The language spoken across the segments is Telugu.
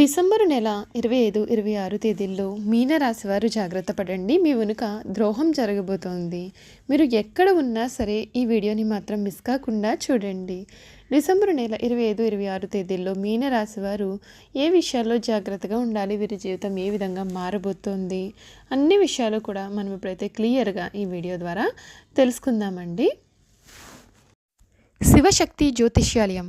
డిసెంబరు నెల ఇరవై ఐదు ఇరవై ఆరు తేదీల్లో మీనరాశి వారు జాగ్రత్త పడండి. మీ వెనుక ద్రోహం జరగబోతోంది. మీరు ఎక్కడ ఉన్నా సరే ఈ వీడియోని మాత్రం మిస్ కాకుండా చూడండి. డిసెంబరు నెల ఇరవై ఐదు ఇరవై ఆరు తేదీల్లో మీనరాశి వారు ఏ విషయాల్లో జాగ్రత్తగా ఉండాలి? వీరి జీవితం ఏ విధంగా మారబోతోంది? అన్ని విషయాలు కూడా మనం ఇప్పుడైతే క్లియర్గా ఈ వీడియో ద్వారా తెలుసుకుందామండి. శివశక్తి జ్యోతిష్యాలయం.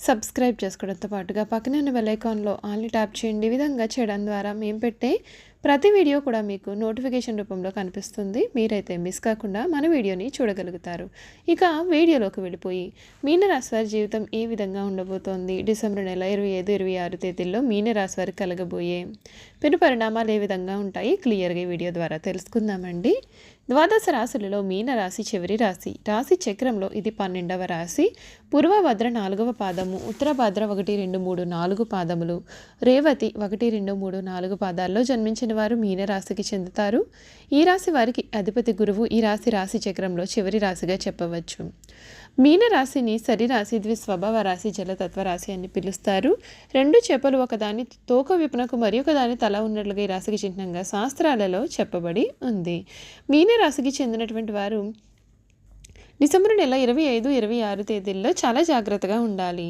సబ్స్క్రైబ్ చేసుకోవడంతో పాటుగా పక్కనే ఉన్న బెల్ఐకాన్లో ఆల్ని ట్యాప్ చేయండి. విధంగా చేయడం ద్వారా మేము పెట్టే ప్రతి వీడియో కూడా మీకు నోటిఫికేషన్ రూపంలో కనిపిస్తుంది. మీరైతే మిస్ కాకుండా మన వీడియోని చూడగలుగుతారు. ఇక వీడియోలోకి వెళ్ళిపోయి మీనరాశి వారి జీవితం ఏ విధంగా ఉండబోతోంది? డిసెంబర్ నెల ఇరవై ఐదు ఇరవై ఆరు తేదీల్లో మీనరాశివారికి కలగబోయే పెను పరిణామాలు ఏ విధంగా ఉంటాయి? క్లియర్గా వీడియో ద్వారా తెలుసుకుందామండి. ద్వాదశ రాశులలో మీన రాశి చివరి రాశి. రాశి చక్రంలో ఇది పన్నెండవ రాశి. పూర్వభద్ర నాలుగవ పాదము ఉత్తరభద్ర ఒకటి రెండు మూడు నాలుగు పాదములు రేవతి ఒకటి రెండు మూడు నాలుగు పాదాల్లో జన్మించిన వారు మీన రాశికి చెందుతారు. ఈ రాశి వారికి అధిపతి గురువు ఈ రాశి రాశి చక్రంలో చివరి రాశిగా చెప్పవచ్చు. మీనరాశిని సరిరాశి ద్విస్వభావ రాశి జలతత్వ రాశి అని పిలుస్తారు. రెండు చేపలు ఒకదాని తోక విపణకు మరి ఒకదాని తల ఉన్నట్లుగా ఈ రాశికి చిహ్నంగా శాస్త్రాలలో చెప్పబడి ఉంది. మీనరాశికి చెందినటువంటి వారు డిసెంబర్ నెల ఇరవై ఐదు ఇరవై ఆరు తేదీల్లో చాలా జాగ్రత్తగా ఉండాలి.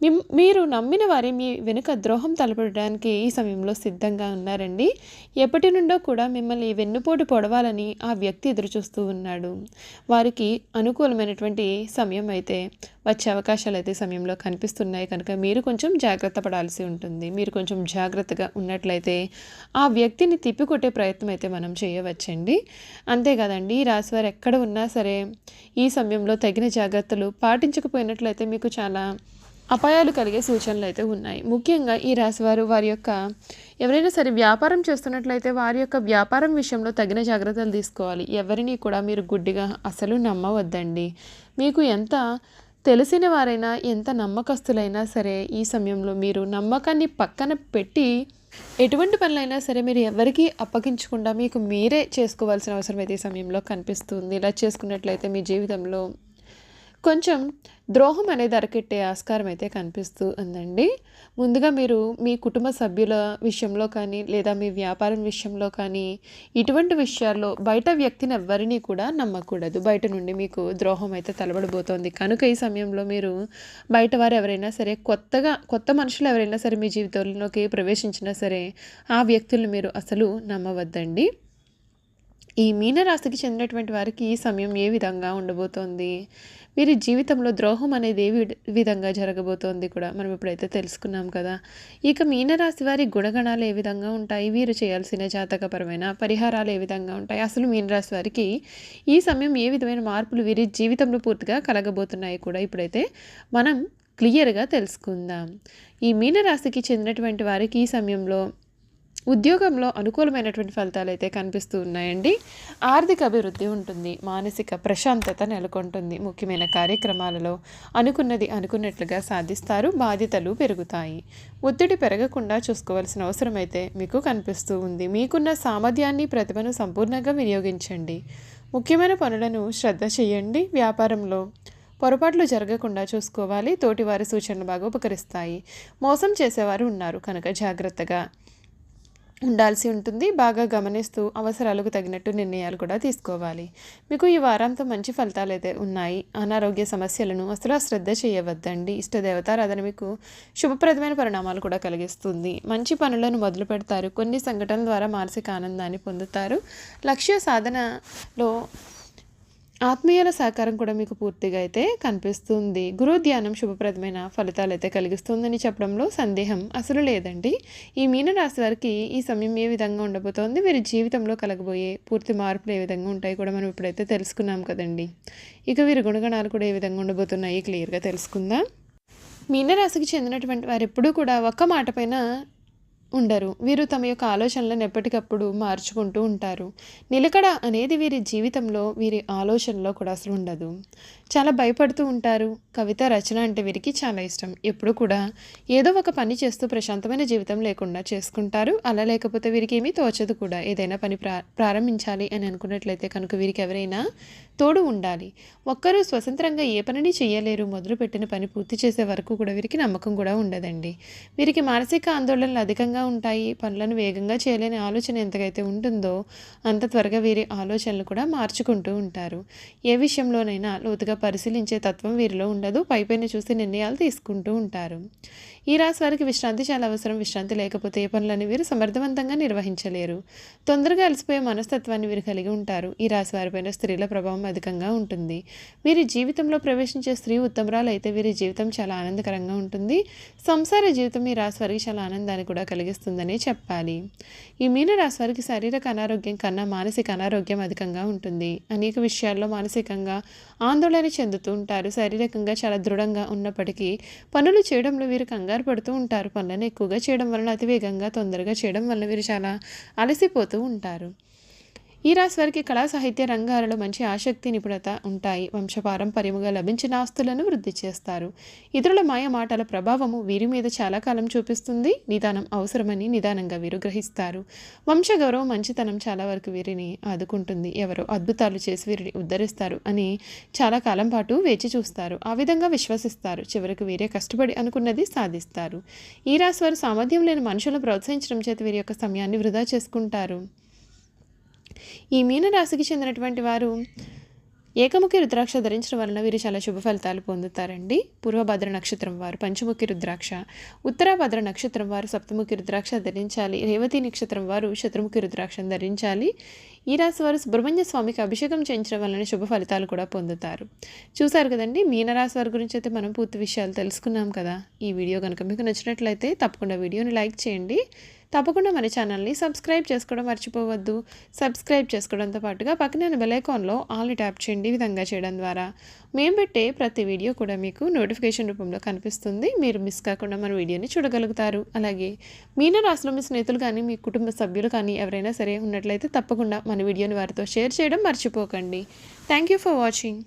మీరు నమ్మిన వారి మీ వెనుక ద్రోహం తలపడడానికి ఈ సమయంలో సిద్ధంగా ఉన్నారండి. ఎప్పటి నుండో కూడా మిమ్మల్ని వెన్నుపోటు పొడవాలని ఆ వ్యక్తి ఎదురుచూస్తూ ఉన్నాడు. వారికి అనుకూలమైనటువంటి సమయం అయితే వచ్చే అవకాశాలు అయితే సమయంలో కనిపిస్తున్నాయి. కనుక మీరు కొంచెం జాగ్రత్త పడాల్సి ఉంటుంది. మీరు కొంచెం జాగ్రత్తగా ఉన్నట్లయితే ఆ వ్యక్తిని తిప్పికొట్టే ప్రయత్నం అయితే మనం చేయవచ్చండి. అంతేకాదండి ఈ రాశివారు ఎక్కడ ఉన్నా సరే ఈ సమయంలో తగిన జాగ్రత్తలు పాటించకపోయినట్లయితే మీకు చాలా అపాయాలు కలిగే సూచనలు అయితే ఉన్నాయి. ముఖ్యంగా ఈ రాశివారు వారి యొక్క ఎవరైనా సరే వ్యాపారం చేస్తున్నట్లయితే వారి యొక్క వ్యాపారం విషయంలో తగిన జాగ్రత్తలు తీసుకోవాలి. ఎవరిని కూడా మీరు గుడ్డిగా అసలు నమ్మవద్దండి. మీకు ఎంత తెలిసిన వారైనా ఎంత నమ్మకస్తులైనా సరే ఈ సమయంలో మీరు నమ్మకాన్ని పక్కన పెట్టి ఎటువంటి పనులైనా సరే మీరు ఎవరికీ అప్పగించకుండా మీకు మీరే చేసుకోవాల్సిన అవసరం అయితే ఈ సమయంలో కనిపిస్తుంది. ఇలా చేసుకున్నట్లయితే మీ జీవితంలో కొంచెం ద్రోహం అనేది అరకెట్టే ఆస్కారం అయితే కనిపిస్తూ ఉందండి. ముందుగా మీరు మీ కుటుంబ సభ్యుల విషయంలో కానీ లేదా మీ వ్యాపారం విషయంలో కానీ ఇటువంటి విషయాల్లో బయట వ్యక్తిని ఎవరిని కూడా నమ్మకూడదు. బయట నుండి మీకు ద్రోహం అయితే తలబడిపోతుంది కనుక ఈ సమయంలో మీరు బయట వారు ఎవరైనా సరే కొత్తగా కొత్త మనుషులు ఎవరైనా సరే మీ జీవితంలోకి ప్రవేశించినా సరే ఆ వ్యక్తులను మీరు అసలు నమ్మవద్దండి. ఈ మీనరాశికి చెందినటువంటి వారికి ఈ సమయం ఏ విధంగా ఉండబోతోంది? వీరి జీవితంలో ద్రోహం అనేది ఏ విధంగా జరగబోతోంది కూడా మనం ఇప్పుడైతే తెలుసుకున్నాం కదా. ఇక మీనరాశి వారి గుణగణాలు ఏ విధంగా ఉంటాయి? వీరు చేయాల్సిన జాతకపరమైన పరిహారాలు ఏ విధంగా ఉంటాయి? అసలు మీనరాశి వారికి ఈ సమయం ఏ విధమైన మార్పులు వీరి జీవితంలో పూర్తిగా కలగబోతున్నాయి కూడా ఇప్పుడైతే మనం క్లియర్గా తెలుసుకుందాం. ఈ మీనరాశికి చెందినటువంటి వారికి ఈ సమయంలో ఉద్యోగంలో అనుకూలమైనటువంటి ఫలితాలు అయితే కనిపిస్తూ ఉన్నాయండి. ఆర్థిక అభివృద్ధి ఉంటుంది. మానసిక ప్రశాంతత నెలకొంటుంది. ముఖ్యమైన కార్యక్రమాలలో అనుకున్నది అనుకున్నట్లుగా సాధిస్తారు. బాధ్యతలు పెరుగుతాయి. ఒత్తిడి పెరగకుండా చూసుకోవాల్సిన అవసరం అయితే మీకు కనిపిస్తూ ఉంది. మీకున్న సామర్థ్యాన్ని ప్రతిభను సంపూర్ణంగా వినియోగించండి. ముఖ్యమైన పనులను శ్రద్ధ చేయండి. వ్యాపారంలో పొరపాట్లు జరగకుండా చూసుకోవాలి. తోటివారి సూచనలు బాగా ఉపకరిస్తాయి. మోసం చేసేవారు ఉన్నారు. కనుక జాగ్రత్తగా ఉండాల్సి ఉంటుంది. బాగా గమనిస్తూ అవసరాలకు తగినట్టు నిర్ణయాలు కూడా తీసుకోవాలి. మీకు ఈ వారంతో మంచి ఫలితాలు అయితే ఉన్నాయి. అనారోగ్య సమస్యలను అసలు అశ్రద్ధ చేయవద్దండి. ఇష్టదేవతారాధన మీకు శుభప్రదమైన పరిణామాలు కూడా కలిగిస్తుంది. మంచి పనులను మొదలు పెడతారు. కొన్ని సంఘటనల ద్వారా మానసిక ఆనందాన్ని పొందుతారు. లక్ష్య సాధనలో ఆత్మీయుల సహకారం కూడా మీకు పూర్తిగా అయితే కనిపిస్తుంది. గురు ధ్యానం శుభప్రదమైన ఫలితాలు అయితే కలిగిస్తుందని చెప్పడంలో సందేహం అసలు లేదండి. ఈ మీనరాశి వారికి ఈ సమయం ఏ విధంగా ఉండబోతోంది? వీరి జీవితంలో కలగబోయే పూర్తి మార్పులు ఏ విధంగా ఉంటాయి కూడా మనం ఇప్పుడైతే తెలుసుకున్నాం కదండి. ఇక వీరి గుణగణాలు కూడా ఏ విధంగా ఉండబోతున్నాయి? క్లియర్గా తెలుసుకుందాం. మీనరాశికి చెందినటువంటి వారు ఎప్పుడూ కూడా ఒక్క మాట పైన ఉండరు. వీరు తమ యొక్క ఆలోచనలను ఎప్పటికప్పుడు మార్చుకుంటూ ఉంటారు. నిలకడ అనేది వీరి జీవితంలో వీరి ఆలోచనలో కూడా అసలు ఉండదు. చాలా భయపడుతూ ఉంటారు. కవిత రచన అంటే వీరికి చాలా ఇష్టం. ఎప్పుడు కూడా ఏదో ఒక పని చేస్తూ ప్రశాంతమైన జీవితం లేకుండా చేసుకుంటారు. అలా లేకపోతే వీరికి ఏమీ తోచదు కూడా. ఏదైనా పని ప్రా ప్రారంభించాలి అని అనుకున్నట్లయితే కనుక వీరికి ఎవరైనా తోడు ఉండాలి. ఒక్కరూ స్వతంత్రంగా ఏ పనిని చేయలేరు మొదలుపెట్టిన పని పూర్తి చేసే వరకు కూడా వీరికి నమ్మకం కూడా ఉండదండి. వీరికి మానసిక ఆందోళనలు అధికంగా ఉంటాయి. పనులను వేగంగా చేయలేని ఆలోచన ఎంతకైతే ఉంటుందో అంత త్వరగా వీరి ఆలోచనలు కూడా మార్చుకుంటూ ఉంటారు. ఏ విషయంలోనైనా లోతుగా పరిశీలించే తత్వం వీరిలో ఉండదు. పైపైన చూసి నిర్ణయాలు తీసుకుంటూ ఉంటారు. ఈ రాశి వారికి విశ్రాంతి చాలా అవసరం. విశ్రాంతి లేకపోతే ఏ పనులని వీరు సమర్థవంతంగా నిర్వహించలేరు. తొందరగా అలసిపోయే మనస్తత్వాన్ని వీరు కలిగి ఉంటారు. ఈ రాశి వారిపైన స్త్రీల ప్రభావం అధికంగా ఉంటుంది. వీరి జీవితంలో ప్రవేశించే స్త్రీ ఉత్తమరాలు అయితే వీరి జీవితం చాలా ఆనందకరంగా ఉంటుంది. సంసార జీవితం ఈ రాశి వారికి చాలా ఆనందాన్ని కూడా కలిగిస్తుందని చెప్పాలి. ఈ మీన రాశి వారికి శారీరక అనారోగ్యం కన్నా మానసిక అనారోగ్యం అధికంగా ఉంటుంది. అనేక విషయాల్లో మానసికంగా ఆందోళన చెందుతూ ఉంటారు. శారీరకంగా చాలా దృఢంగా ఉన్నప్పటికీ పనులు చేయడంలో వీరు కంగారు పడుతూ ఉంటారు. పనులను ఎక్కువగా చేయడం వలన అతివేగంగా తొందరగా చేయడం వలన వీరు చాలా అలసిపోతూ ఉంటారు. ఈ రాశి వారికి కళా సాహిత్య రంగాలలో మంచి ఆసక్తి నిపుణత ఉంటాయి. వంశపారంపర్యముగా లభించిన ఆస్తులను వృద్ధి చేస్తారు. ఇతరుల మాయ మాటల ప్రభావము వీరి మీద చాలా కాలం చూపిస్తుంది. నిదానం అవసరమని నిదానంగా వీరు గ్రహిస్తారు. వంశగౌరవం మంచితనం చాలా వరకు వీరిని ఆదుకుంటుంది. ఎవరో అద్భుతాలు చేసి వీరిని ఉద్ధరిస్తారు అని చాలా కాలం పాటు వేచి చూస్తారు. ఆ విధంగా విశ్వసిస్తారు. చివరికి వీరే కష్టపడి అనుకున్నది సాధిస్తారు. ఈ రాశి వారు సామర్థ్యం లేని మనుషులను ప్రోత్సహించడం చేత వీరి యొక్క సమయాన్ని వృధా చేసుకుంటారు. ఈ మీనరాశికి చెందినటువంటి వారు ఏకముఖి రుద్రాక్ష ధరించడం వలన వీరు చాలా శుభ ఫలితాలు పొందుతారండి. పూర్వభద్ర నక్షత్రం వారు పంచముఖి రుద్రాక్ష ఉత్తరాభద్ర నక్షత్రం వారు సప్తముఖి రుద్రాక్ష ధరించాలి రేవతి నక్షత్రం వారు శత్రుముఖి రుద్రాక్షను ధరించాలి. ఈ రాశి వారు సుబ్రహ్మణ్య స్వామికి అభిషేకం చేయించడం వలన శుభ ఫలితాలు కూడా పొందుతారు. చూసారు కదండి మీనరాశి వారి గురించి అయితే మనం పూర్తి విషయాలు తెలుసుకున్నాం కదా. ఈ వీడియో కనుక మీకు నచ్చినట్లయితే తప్పకుండా వీడియోని లైక్ చేయండి. తప్పకుండా మన ఛానల్ని సబ్స్క్రైబ్ చేసుకోవడం మర్చిపోవద్దు. సబ్స్క్రైబ్ చేసుకోవడంతో పాటుగా పక్కన బెలైకాన్లో ఆల్ని ట్యాప్ చేయండి ఈ విధంగా చేయడం ద్వారా. మేము పెట్టే ప్రతి వీడియో కూడా మీకు నోటిఫికేషన్ రూపంలో కనిపిస్తుంది. మీరు మిస్ కాకుండా మన వీడియోని చూడగలుగుతారు. అలాగే మీన రాశిలో మీ స్నేహితులు కానీ మీ కుటుంబ సభ్యులు కానీ ఎవరైనా సరే ఉన్నట్లయితే తప్పకుండా మన వీడియోని వారితో షేర్ చేయడం మర్చిపోకండి. Thank you for watching.